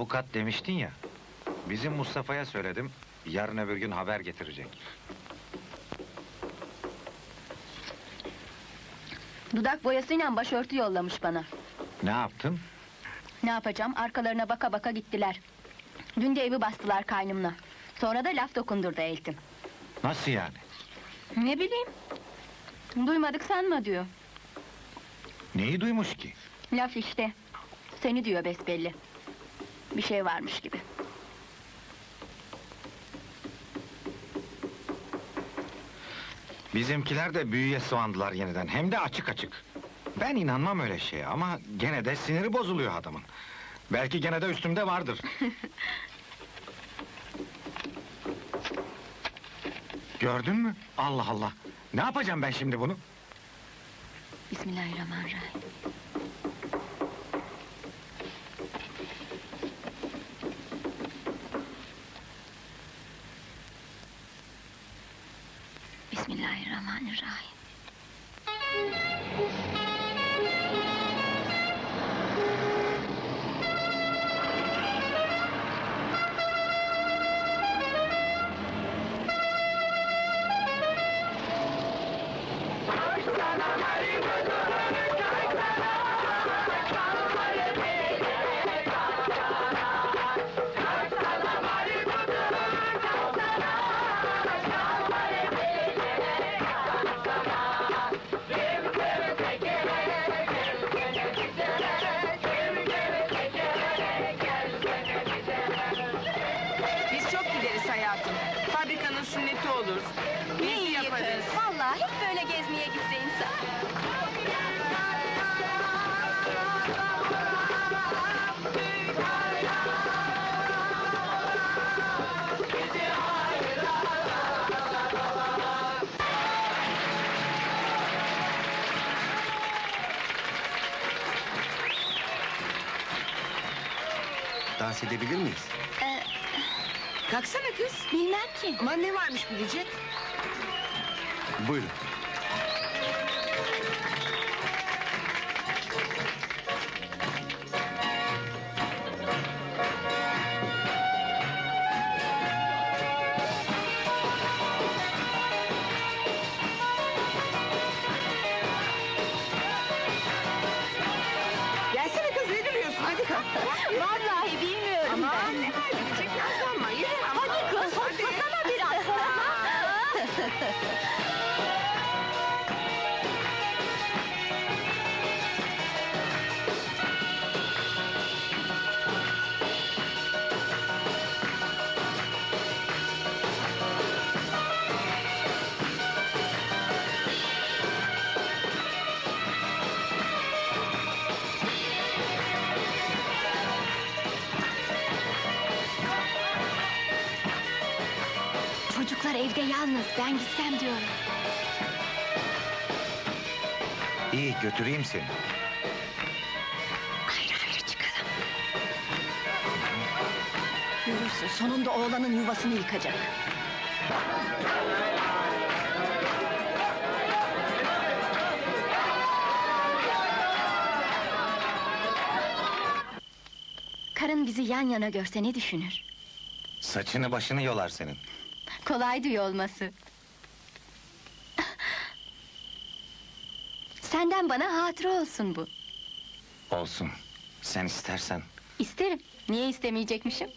Avukat demiştin ya. Bizim Mustafa'ya söyledim. Yarın öbür gün haber getirecek. Dudak boyasıyla başörtü yollamış bana. Ne yaptın? Ne yapacağım? Arkalarına baka baka gittiler. Dün de evi bastılar kaynımla. Sonra da laf dokundurdu eltim. Nasıl yani? Ne bileyim. Duymadık sanma diyor. Neyi duymuş ki? Laf işte. Seni diyor besbelli. Bir şey varmış gibi. Bizimkiler de büyüye soğandılar yeniden. Hem de açık açık. Ben inanmam öyle şeye ama gene de siniri bozuluyor adamın. Belki gene de üstümde vardır. Gördün mü? Allah Allah. Ne yapacağım ben şimdi bunu? Bismillahirrahmanirrahim. Vallahi hep böyle gezmeye gitse insan. Dans edebilir miyiz? Kalksana kız. Bilmem ki. Aman ne varmış bilecek. Buyurun. Gelsene kız ne duruyorsun? Hadi kalk. Vallahi bilmiyorum Aman ben. ne var bilecek nazlanma. Evde yalnız, ben gitsem diyorum. İyi götüreyim seni. Ayrı ayrı çıkalım. Görürsün, sonunda oğlanın yuvasını yıkacak. Karın bizi yan yana görse ne düşünür? Saçını başını yolar senin. Kolay diyor olması. Senden bana hatıra olsun bu. Olsun. Sen istersen. İsterim. Niye istemeyecekmişim?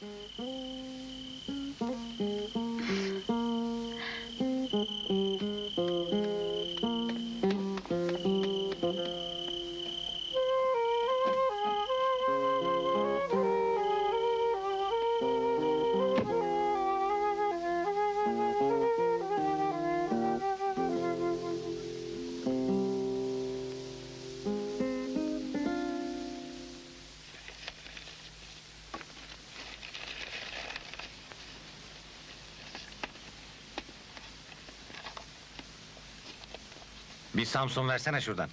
Bir Samsun versene şuradan.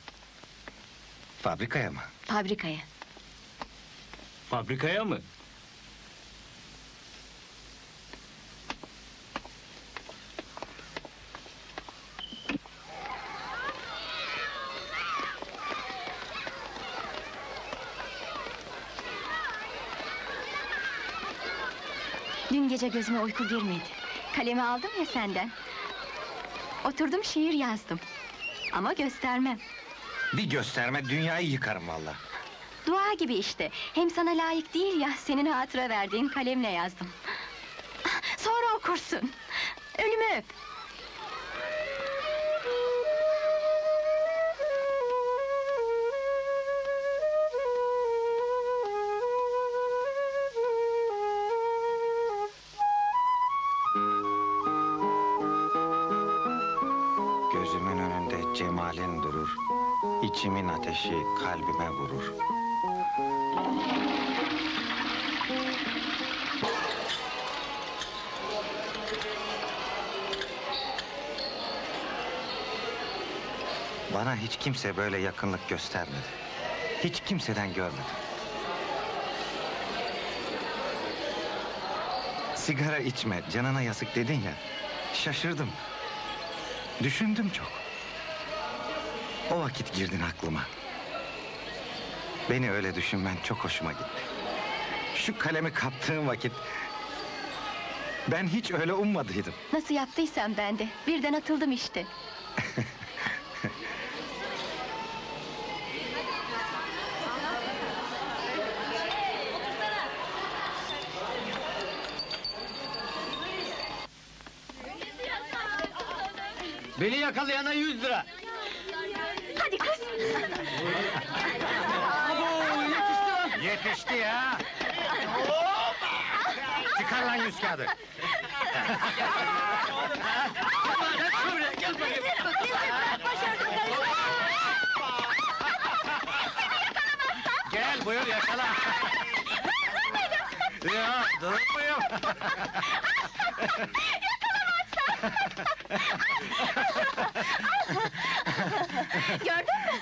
Fabrikaya mı? Fabrikaya. Fabrikaya mı? gece gözüme uyku girmedi. Kalemi aldım ya senden. Oturdum şiir yazdım. Ama göstermem. Bir gösterme dünyayı yıkarım valla. Dua gibi işte. Hem sana layık değil ya, senin hatıra verdiğin kalemle yazdım. Sonra okursun. Ölümü öp. Cemalin durur. İçimin ateşi kalbime vurur. Bana hiç kimse böyle yakınlık göstermedi. Hiç kimseden görmedim. Sigara içme, canına yazık dedin ya. Şaşırdım. Düşündüm çok. O vakit girdin aklıma. Beni öyle düşünmen çok hoşuma gitti. Şu kalemi kaptığın vakit... ...ben hiç öyle ummadıydım. Nasıl yaptıysam ben de. Birden atıldım işte. Beni yakalayana 100 lira. Hadi kız! Yetişti ya! Çıkar lan yüz kağıdı. Gel buyur yakala. ya durur muyum? Gördün mü?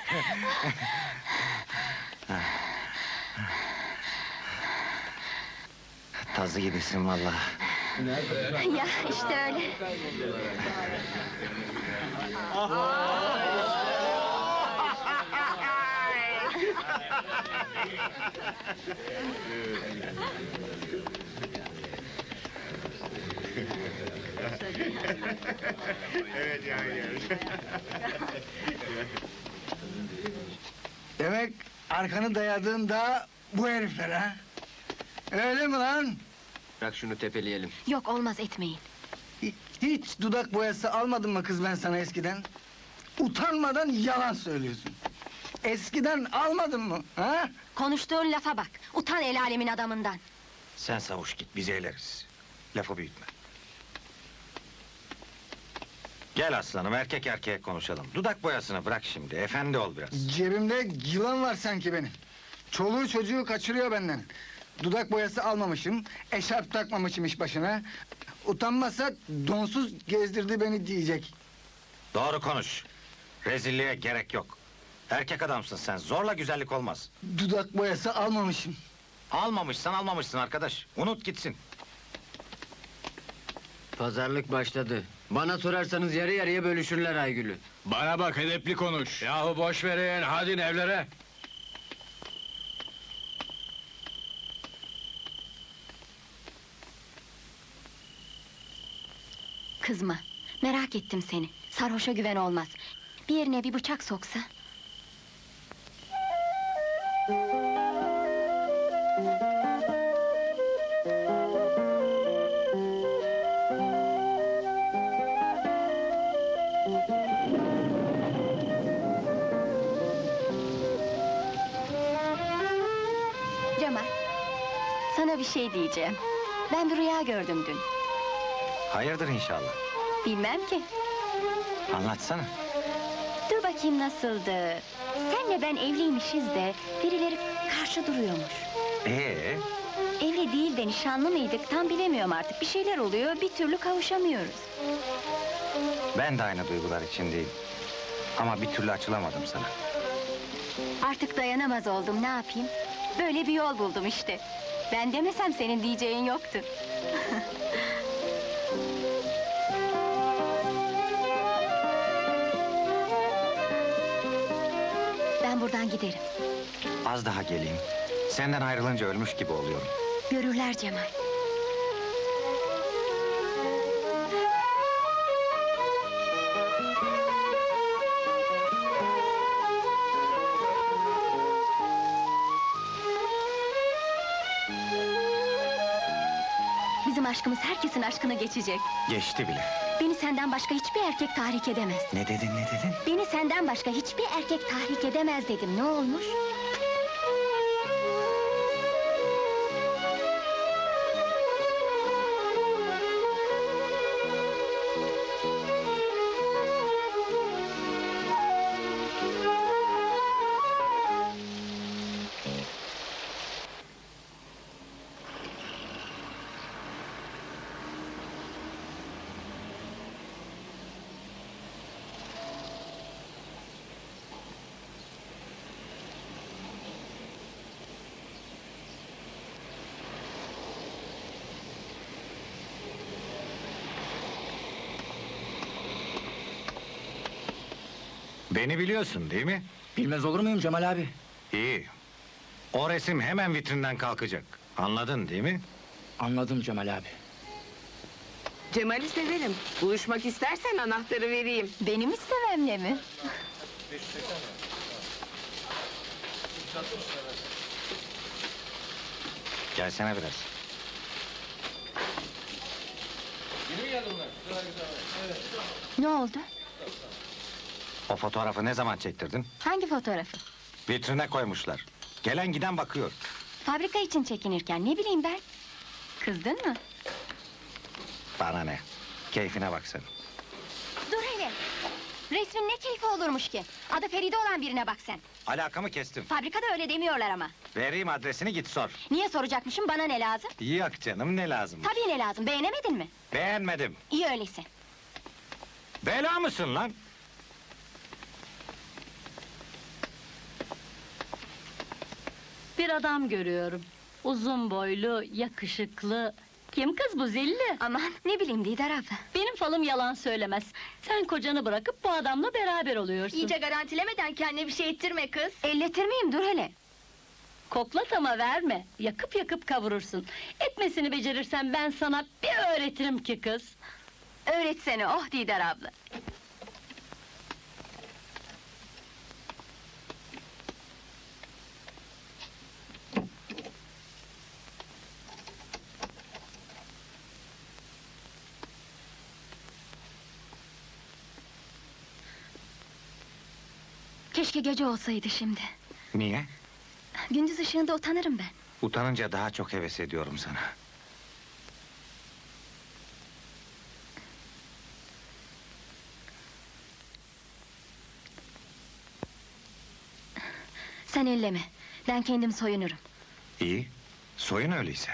Tazı gibisin vallahi. ya işte öyle. Demek arkanı dayadığında bu herifler ha? Öyle mi lan? Bırak şunu tepeleyelim. Yok olmaz etmeyin. Hi- Hiç dudak boyası almadın mı kız ben sana eskiden? Utanmadan yalan söylüyorsun. Eskiden almadın mı? Ha? Konuştuğun lafa bak. Utan el alemin adamından. Sen savuş git biz eğleriz. Lafı büyütme. Gel aslanım erkek erkeğe konuşalım. Dudak boyasını bırak şimdi efendi ol biraz. Cebimde yılan var sanki benim. Çoluğu çocuğu kaçırıyor benden. Dudak boyası almamışım, eşarp takmamışım iş başına. Utanmasa donsuz gezdirdi beni diyecek. Doğru konuş. Rezilliğe gerek yok. Erkek adamsın sen zorla güzellik olmaz. Dudak boyası almamışım. Almamışsan almamışsın arkadaş. Unut gitsin. Pazarlık başladı. Bana sorarsanız yarı yarıya bölüşürler Aygül'ü. Bana bak edepli konuş. Yahu boş verin hadi evlere. Kızma. Merak ettim seni. Sarhoşa güven olmaz. Bir yerine bir bıçak soksa. Sana bir şey diyeceğim. Ben bir rüya gördüm dün. Hayırdır inşallah. Bilmem ki. Anlatsana. Dur bakayım nasıldı? Senle ben evliymişiz de birileri karşı duruyormuş. Ee, Evli değil de nişanlı mıydık tam bilemiyorum artık. Bir şeyler oluyor bir türlü kavuşamıyoruz. ben de aynı duygular içindeyim. Ama bir türlü açılamadım sana. Artık dayanamaz oldum ne yapayım? Böyle bir yol buldum işte. Ben demesem senin diyeceğin yoktu. ben buradan giderim. Az daha geleyim. Senden ayrılınca ölmüş gibi oluyorum. Görürler Cemal. Aşkımız herkesin aşkını geçecek. Geçti bile. Beni senden başka hiçbir erkek tahrik edemez. Ne dedin ne dedin? Beni senden başka hiçbir erkek tahrik edemez dedim. Ne olmuş? Beni biliyorsun değil mi? Bilmez olur muyum Cemal abi? İyi. O resim hemen vitrinden kalkacak. Anladın değil mi? Anladım Cemal abi. Cemal'i severim. Buluşmak istersen anahtarı vereyim. Benim istememle mi? Gelsene biraz. Ne oldu? O fotoğrafı ne zaman çektirdin? Hangi fotoğrafı? Vitrine koymuşlar. Gelen giden bakıyor. Fabrika için çekinirken ne bileyim ben. Kızdın mı? Bana ne? Keyfine bak sen. Dur hele. Resmin ne keyfi olurmuş ki? Adı Feride olan birine bak sen. Alakamı kestim. Fabrikada öyle demiyorlar ama. Vereyim adresini git sor. Niye soracakmışım bana ne lazım? Yok canım ne lazım? Tabii ne lazım beğenemedin mi? Beğenmedim. İyi öyleyse. Bela mısın lan? Bir adam görüyorum. Uzun boylu, yakışıklı. Kim kız bu zilli? Aman ne bileyim Didar abla. Benim falım yalan söylemez. Sen kocanı bırakıp bu adamla beraber oluyorsun. garantilemeden kendine bir şey ettirme kız. Elletir miyim dur hele. Koklat ama verme. Yakıp yakıp kavurursun. Etmesini becerirsen ben sana bir öğretirim ki kız. Öğretsene oh Didar abla. Keşke gece olsaydı şimdi. Niye? Gündüz ışığında utanırım ben. Utanınca daha çok heves ediyorum sana. Sen elleme. Ben kendim soyunurum. İyi. Soyun öyleyse.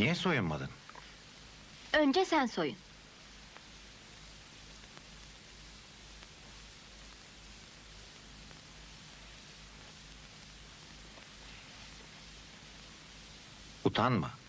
Niye soyunmadın? Önce sen soyun. Utanma.